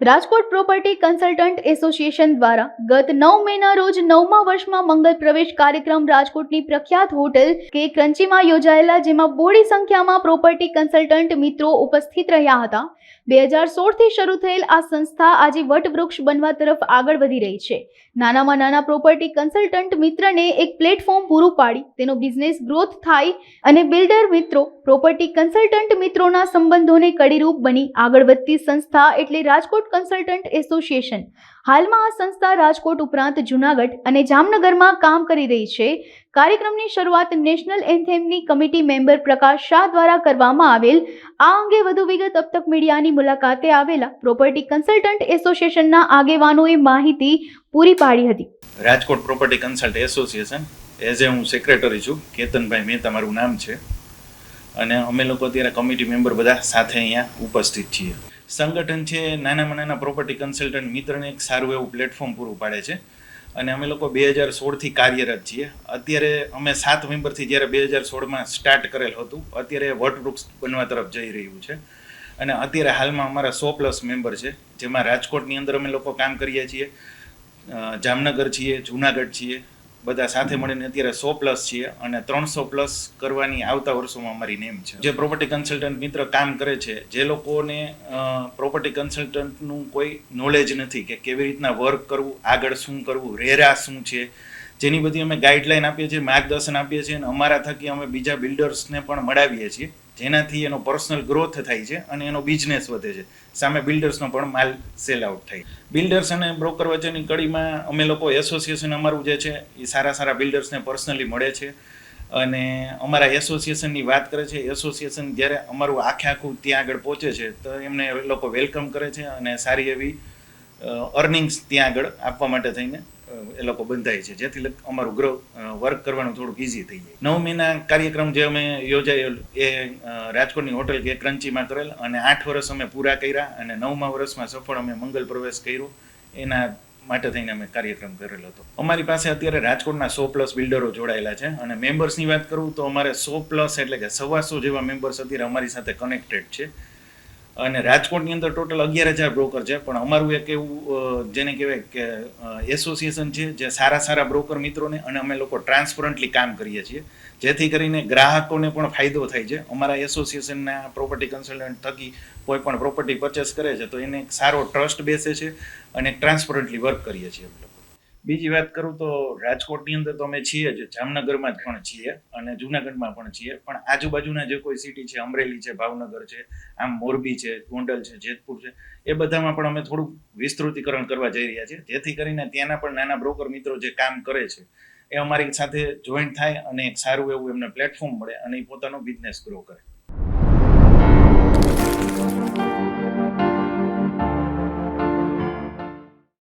Rajkot property consultant association દ્વારા ગત નવ મેના રોજ નવમા વર્ષમાં મંગલ પ્રવેશ કાર્યક્રમ રાજકોટની પ્રખ્યાત હોટેલ કે ક્રંચીમાં યોજાયેલા જેમાં બોડી સંખ્યામાં પ્રોપર્ટી કન્સલ્ટન્ટ મિત્રો ઉપસ્થિત રહ્યા હતા. બે હજાર સોળથી શરૂ થયેલ આ સંસ્થા આજે વટવૃક્ષ બનવા તરફ આગળ વધી રહી છે. નાનામાં નાના પ્રોપર્ટી કન્સલ્ટન્ટ મિત્રને એક પ્લેટફોર્મ પૂરું પાડી, તેનો બિઝનેસ ગ્રોથ થાય અને બિલ્ડર મિત્રો, પ્રોપર્ટી કન્સલ્ટન્ટ મિત્રોના સંબંધોને કડીરૂપ બની આગળ વધતી સંસ્થા એટલે રાજકોટ કન્સલ્ટન્ટ એસોસિએશન હાલમાં આ સંસ્થા રાજકોટ ઉપરાંત જૂનાગઢ અને જામનગરમાં કામ કરી રહી છે. કાર્યક્રમની શરૂઆત નેશનલ એન્થેમની કમિટી મેમ્બર પ્રકાશ શાહ દ્વારા કરવામાં આવેલ. આ અંગે વધુ વિગત અબ મીડિયાની મુલાકાતે આવેલા પ્રોપર્ટી કન્સલ્ટન્ટ એસોસિએશનના આગેવાનોએ માહિતી પૂરી પાડી હતી. Rajkot property consult association, as a હું સેક્રેટરી છું, કેતનભાઈ મેં તમારું નામ છે. અને અમે લોકો અત્યારે કમિટી મેમ્બર બધા સાથે અહીંયા ઉપસ્થિત છીએ. સંગઠન છે નાનામાં નાના પ્રોપર્ટી કન્સલ્ટન્ટ મિત્રને એક સારું એવું પ્લેટફોર્મ પૂરું પાડે છે. અને અમે લોકો બે હજાર સોળથી કાર્યરત છીએ. અત્યારે અમે સાત મેમ્બરથી જ્યારે બે હજાર સોળમાં સ્ટાર્ટ કરેલ હતું, અત્યારે વટવૃક્ષ બનવા તરફ જઈ રહ્યું છે. અને અત્યારે હાલમાં અમારા સો પ્લસ મેમ્બર છે, જેમાં રાજકોટની અંદર અમે લોકો કામ કરીએ છીએ. જામનગર છીએ, જુનાગઢ છીએ બધા સાથે મળીને અત્યારે સો પ્લસ છીએ અને ત્રણસો પ્લસ કરવાની આવતા વર્ષોમાં અમારી નેમ છે. જે પ્રોપર્ટી કન્સલ્ટન્ટ મિત્ર કામ કરે છે, જે લોકોને પ્રોપર્ટી કન્સલ્ટન્ટનું કોઈ નોલેજ નથી કે કેવી રીતના વર્ક કરવું, આગળ શું કરવું, રેરા શું છે જેની બધી અમે ગાઈડલાઈન આપીએ છીએ, માર્ગદર્શન આપીએ છીએ અને અમારા થકી અમે બીજા બિલ્ડર્સને પણ મળાવીએ છીએ, જેનાથી એનો પર્સનલ ગ્રોથ થાય છે અને એનો બિઝનેસ વધે છે. સામે બિલ્ડર્સનો પણ માલ સેલ આઉટ થાય. બિલ્ડર્સ અને બ્રોકર વચ્ચેની કડીમાં અમે લોકો એસોસિએશન અમારું જે છે, એ સારા સારા બિલ્ડર્સને પર્સનલી મળે છે. અને અમારા એસોસિએશનની વાત કરે છે એસોસિએશન જ્યારે અમારું આખે આખું ત્યાં આગળ પહોંચે છે, તો એમને લોકો વેલકમ કરે છે અને સારી એવી અર્નિંગ્સ ત્યાં આગળ આપવા માટે થઈને એ લોકો બંધાય છે. જેથી અમારું ગ્રહ વર્ક કરવાનું થોડુંક ઇઝી થઈ જાય. નવ મહિના કાર્યક્રમ જે અમે યોજાયેલ, એ રાજકોટની હોટેલ કે ક્રંચીમાં કરેલ અને આઠ વર્ષ અમે પૂરા કર્યા અને નવમા વર્ષમાં સફળ અમે મંગલ પ્રવેશ કર્યો. એના માટે થઈને અમે કાર્યક્રમ કરેલો હતો. અમારી પાસે અત્યારે રાજકોટના સો પ્લસ બિલ્ડરો જોડાયેલા છે અને મેમ્બર્સની વાત કરું તો અમારે સો પ્લસ એટલે કે સવાસો જેવા મેમ્બર્સ અત્યારે અમારી સાથે કનેક્ટેડ છે. અને રાજકોટની અંદર ટોટલ અગિયાર હજાર બ્રોકર છે. પણ અમારું એક એવું જેને કહેવાય કે એસોસિએશન છે જે સારા સારા બ્રોકર મિત્રોને અને અમે લોકો ટ્રાન્સપરન્ટલી કામ કરીએ છીએ. જેથી કરીને ગ્રાહકોને પણ ફાયદો થાય છે. અમારા એસોસિએશનના પ્રોપર્ટી કન્સલ્ટન્ટ થકી કોઈ પણ પ્રોપર્ટી પરચેસ કરે છે, તો એને સારો ટ્રસ્ટ બેસે છે અને ટ્રાન્સપરન્ટલી વર્ક કરીએ છીએ અમે લોકો. બીજી વાત કરું તો રાજકોટની અંદર તો અમે છીએ જ, જામનગરમાં જ પણ છીએ અને જુનાગઢમાં પણ છીએ. પણ આજુબાજુના જે કોઈ સિટી છે, અમરેલી છે, ભાવનગર છે, આમ મોરબી છે, ગોંડલ છે, જેતપુર છે, એ બધામાં પણ અમે થોડુંક વિસ્તૃતીકરણ કરવા જઈ રહ્યા છીએ. જેથી કરીને ત્યાંના પણ નાના બ્રોકર મિત્રો જે કામ કરે છે, એ અમારી સાથે જોઈન્ટ થાય અને એક સારું એવું એમને પ્લેટફોર્મ મળે અને એ પોતાનો બિઝનેસ ગ્રો કરે.